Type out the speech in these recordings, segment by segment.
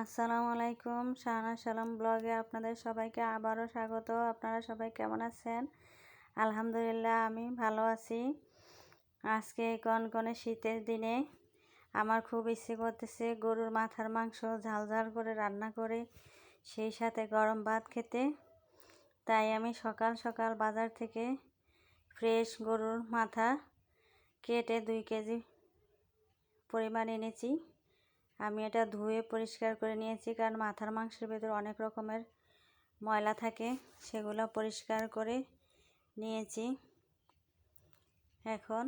আসসালামু আলাইকুম শাহানা সালাম ব্লগে আপনাদের সবাইকে আবারও স্বাগত। আপনারা সবাই কেমন আছেন? আলহামদুলিল্লাহ, আমি ভালো আছি। আজকে কনকনে শীতের দিনে আমার খুব ইচ্ছে করতেছে গরুর মাথার মাংস ঝাল ঝাল করে রান্না করে, সেই সাথে গরম ভাত খেতে। তাই আমি সকাল সকাল বাজার থেকে ফ্রেশ গরুর মাথা কেটে দুই কেজি পরিমাণ এনেছি। আমি এটা ধুয়ে পরিষ্কার করে নিয়েছি কারণ মাথার মাংসের ভেতর অনেক রকমের ময়লা থাকে, সেগুলো পরিষ্কার করে নিয়েছি। এখন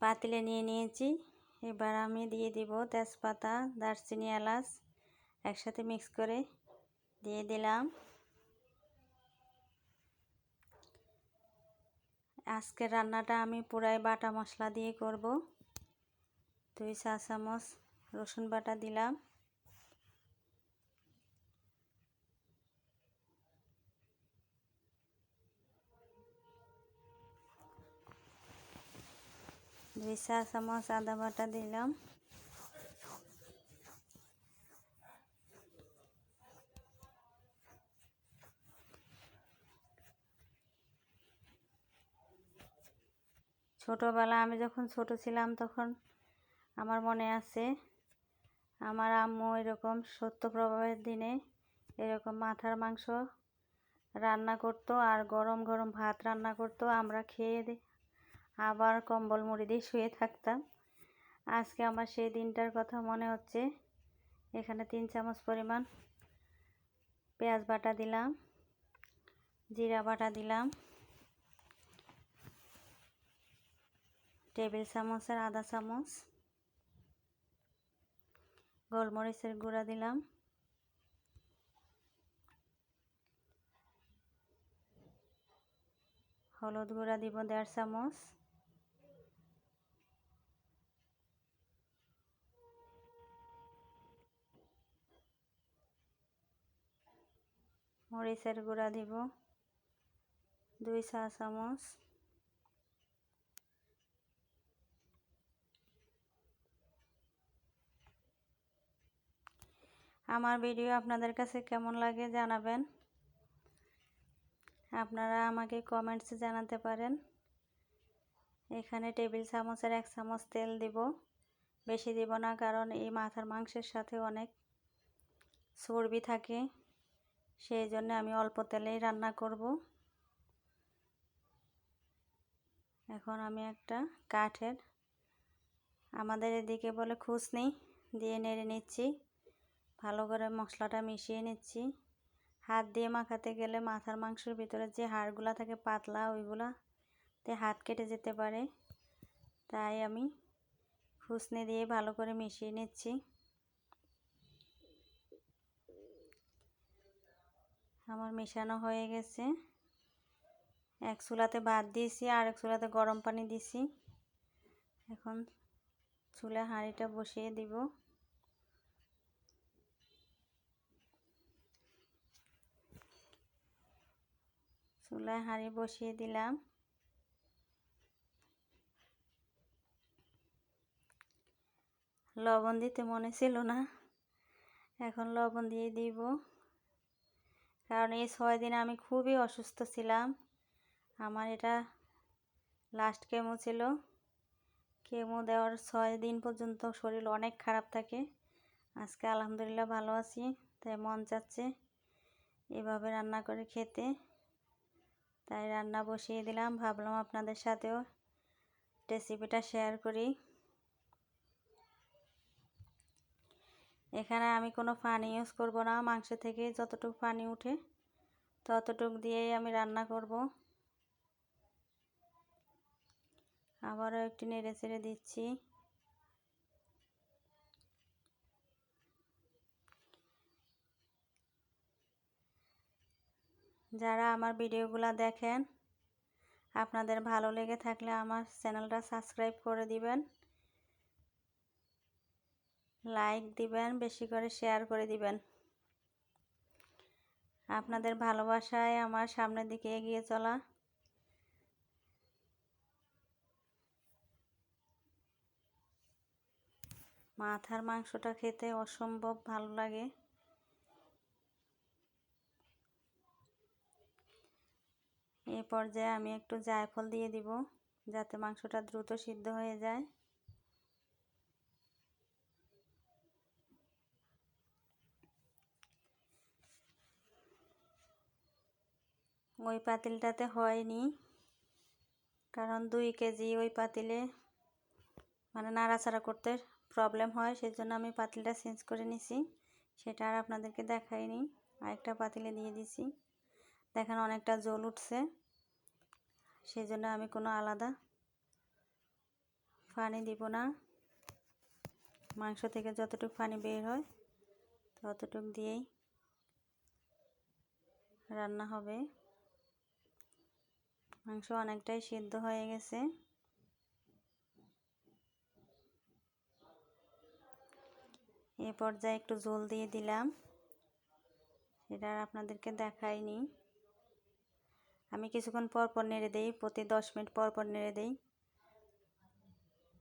পাতিলে নিয়ে নিয়েছি। এবার আমি দিয়ে দিব তেজপাতা, দারচিনি, এলাচ একসাথে মিক্স করে দিয়ে দিলাম। আজকের রান্নাটা আমি পুরাই বাটা মশলা দিয়ে করব। দুই চা চামচ রসুন বাটা দিলাম। দুই চা চামচ আদা বাটা দিলাম। ছোটোবেলা আমি যখন ছোট ছিলাম তখন আমার মনে আছে। আমার আম্মু এরকম সত্যপ্রভাবের দিনে এরকম মাথার মাংস রান্না করতো আর গরম গরম ভাত রান্না করতো। আমরা খেয়ে আবার কম্বল মুড়ি দিয়ে শুয়ে থাকতাম। আজকে আমার সেই দিনটার কথা মনে হচ্ছে। এখানে তিন চামচ পরিমাণ পেঁয়াজ বাটা দিলাম, জিরা বাটা দিলাম, টেবিল চামচের আধা চামচ গোলমরিচের গুঁড়া দিলাম। হলুদ গুঁড়া দিব দেড় চামচ। মরিচের গুঁড়া দিব দুই চা চামচ। আমার ভিডিও আপনাদের কাছে কেমন লাগে জানাবেন। আপনারা আমাকে কমেন্টসে জানাতে পারেন। এখানে টেবিল চামচের এক চামচ তেল দিব। বেশি দিব না, কারণ এই মাথার মাংসের সাথে অনেক চর্বি থাকে। সেই জন্য আমি অল্প তেলেই রান্না করব। এখন আমি একটা কাঠের আমাদের এদিকে বলে খুসনি দিয়ে নেড়ে নিচ্ছি। ভালো করে মশলাটা মিশিয়ে নিচ্ছি। হাত দিয়ে মাখাতে গেলে মাথার মাংসের ভিতরে যে হাড়গুলো থাকে পাতলা ওইগুলাতে হাত কেটে যেতে পারে। তাই আমি ফুসনে দিয়ে ভালো করে মিশিয়ে নিচ্ছি। আমার মেশানো হয়ে গেছে। এক চুলাতে ভাত দিয়েছি, আর এক চুলাতে গরম পানি দিছি এখন চুলা হাঁড়িটা বসিয়ে দিব। চুলায় হাঁড়ি বসিয়ে দিলাম। লবণ দিতে মনে ছিল না। এখন লবণ দিয়ে দিব। কারণ এই ছয় দিন আমি খুবই অসুস্থ ছিলাম। আমার এটা লাস্ট কেমো ছিল। কেমো দেওয়ার ছয় দিন পর্যন্ত শরীর অনেক খারাপ থাকে। আজকে আলহামদুলিল্লাহ ভালো আছি, তাই মন চাচ্ছে এভাবে রান্না করে খেতে। তাই রান্না বসিয়ে দিলাম। ভাবলাম আপনাদের সাথেও রেসিপিটা শেয়ার করি। এখানে আমি কোনো পানি ইউজ করব না। মাংস থেকে যতটুকু পানি উঠে ততটুক দিয়েই আমি রান্না করব। আবারও একটু নেড়ে চেড়ে দিচ্ছি। যারা আমার ভিডিওগুলো দেখেন, আপনাদের ভালো লেগে থাকলে আমার চ্যানেলটা সাবস্ক্রাইব করে দিবেন, লাইক দিবেন, বেশি করে শেয়ার করে দিবেন। আপনাদের ভালোবাসায় আমার সামনের দিকে এগিয়ে চলা। মাথার মাংসটা খেতে অসম্ভব ভালো লাগে। এই পর্যায়ে আমি একটু জায়ফল দিয়ে দিব, যাতে মাংসটা দ্রুত সিদ্ধ হয়ে যায়। ওই পাতিলটাতে হয়নি, কারণ দুই কেজি ওই পাতিলে মানে নাড়াচাড়া করতে প্রবলেম হয় সেই জন্য আমি পাতিলটা চেঞ্জ করে নিছি। সেটা আর আপনাদেরকে দেখাইনি, আরেকটা পাতিলে দিয়ে দিছি। দেখেন অনেকটা জল উঠছে। সেই জন্য আমি কোনো আলাদা পানি দিব না। মাংস থেকে যতটুকু পানি বের হয়, ততটুক দিয়েই রান্না হবে। মাংস অনেকটাই সিদ্ধ হয়ে গেছে। এ পর্যায়ে একটু জল দিয়ে দিলাম। সেটা আপনাদেরকে দেখাইনি। আমি কিছুক্ষণ পর পর নেড়ে দিই, প্রতি দশ মিনিট পর পর নেড়ে দিই।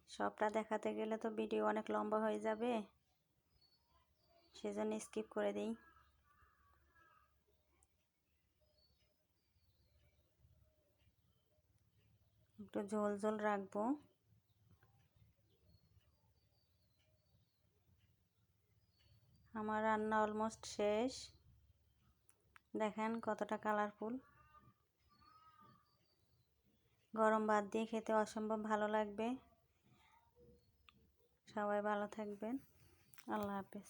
সবটা দেখাতে গেলে তো ভিডিও অনেক লম্বা হয়ে যাবে, সেজন্য স্কিপ করে দিই। একটু ঝোল ঝোল রাখব। আমার রান্না অলমোস্ট শেষ। দেখেন কতটা কালারফুল গরম ভাত দিয়ে খেতে অসম্ভব ভালো লাগবে। সবাই ভালো থাকবেন। আল্লাহ হাফেজ।